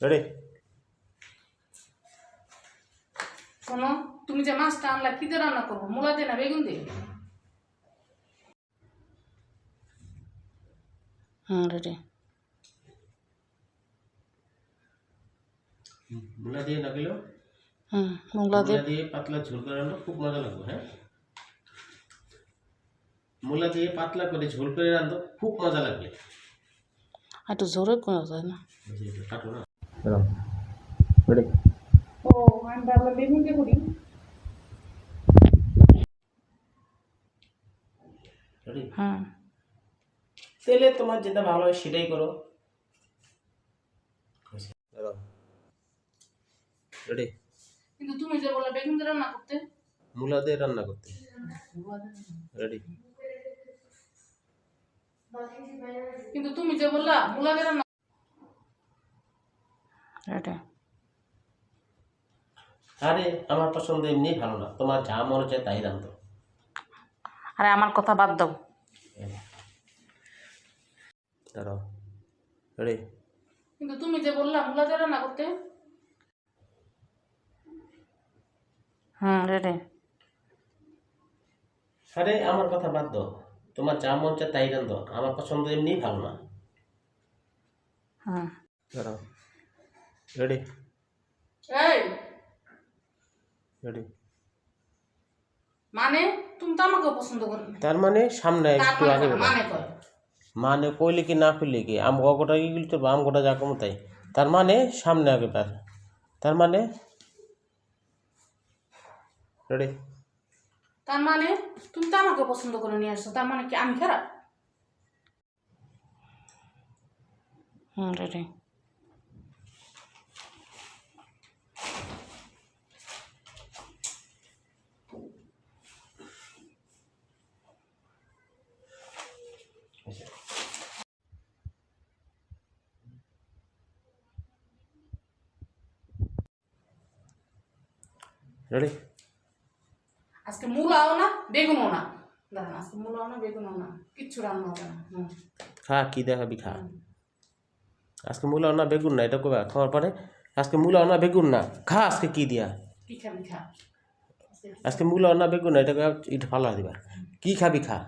Ready শোনো তুমি যে মাছটা আনলা কি দিয়ে রান্না করব? মূলা দিয়ে না বেগুন দিয়ে? হুম রেডি মূলা দিয়ে না গেলেও হুম মূলা দিয়ে। দিয়ে পাতলা ঝোল করে রান্না খুব মজা লাগবে হ্যাঁ? মূলা দিয়ে পাতলা করে ঝোল করে রান্ধো খুব মজা লাগবে। আর একটু জোরে করা যায় না। কাটো না। রেডি ও আমি বেগুন দিয়ে করি। রেডি তেলে তোমার যেটা ভালো হয় সেটাই করো। রেডি কিন্তু তুমি যে বললে বেগুন দিয়ে রান্না করতে। মূলা দিয়ে রান্না করতে। রেডি কিন্তু তুমি যে বললা মূলা দিয়ে রান্না আরে আমার পছন্দ এমনি ভালো না। তোমার যা মনে চায় তাই রান্ধো আরে আমার কথা বাদ দাও। দাঁড়াও। রেডি কিন্তু তুমি যে বললা মূলা দিয়ে রান্না করতে। হুম রেডি আরে আমার কথা বাদ দাও। তোমার যা মন চায় তাই রান্ধো আমার পছন্দ এমনি ভালো না। হুম। দাঁড়াও। রেডি এই! রেডি মানে তুমি তো আমাকেও পছন্দ করো না। তার মানে সামনে একটু আগে মানে কয়? মানে কইলে কি না কইলে কি? আম গোটা কি গেলে তো আম গোটা যা কম তাই। তার মানে সামনে আগে পার। তার মানে রেডি তার মানে তুমি তো আমাকে পছন্দ করে নিয়ে আসছো তার মানে কি আমি খারাপ? হুম রেডি রেডি আজকে মূলাও না বেগুনও না। দাঁড়ান আজকে মূলাও না বেগুনও না। কিচ্ছু রান্না হবে না। খা কি দেখাবি খা। আজকে মূলা না বেগুন না এটা কবে খাওয়ার পরে? আজকে মূলা না বেগুন না? খা আজকে কি দিয়া? কি খাবি খা। আজকে মূলা না বেগুন না এটা এটা ভালো দিবা। কি খাবি খা?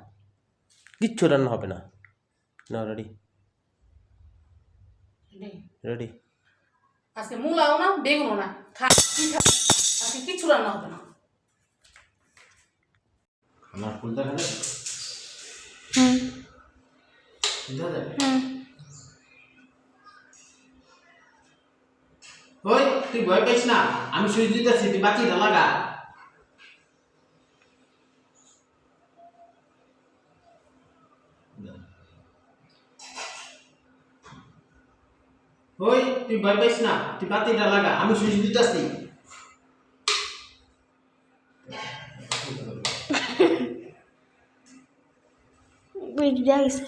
কিচ্ছু রান্না হবে না। না রেডি রেডি আজকে মূলাও না বেগুনও না। খা কি খাবি? রান্না হবে না। আমার ফুল দেখা যাবে? হুম। দেখা যাবে? হুম। ওই তুই ভয় পাইস না? আমি সুইচ দিতেছি তুই বাতিটা লাগা। ওই তুই ভয় পাইস না? তুই বাতিটা লাগা। আমি সুইচ দিতেছি। guys.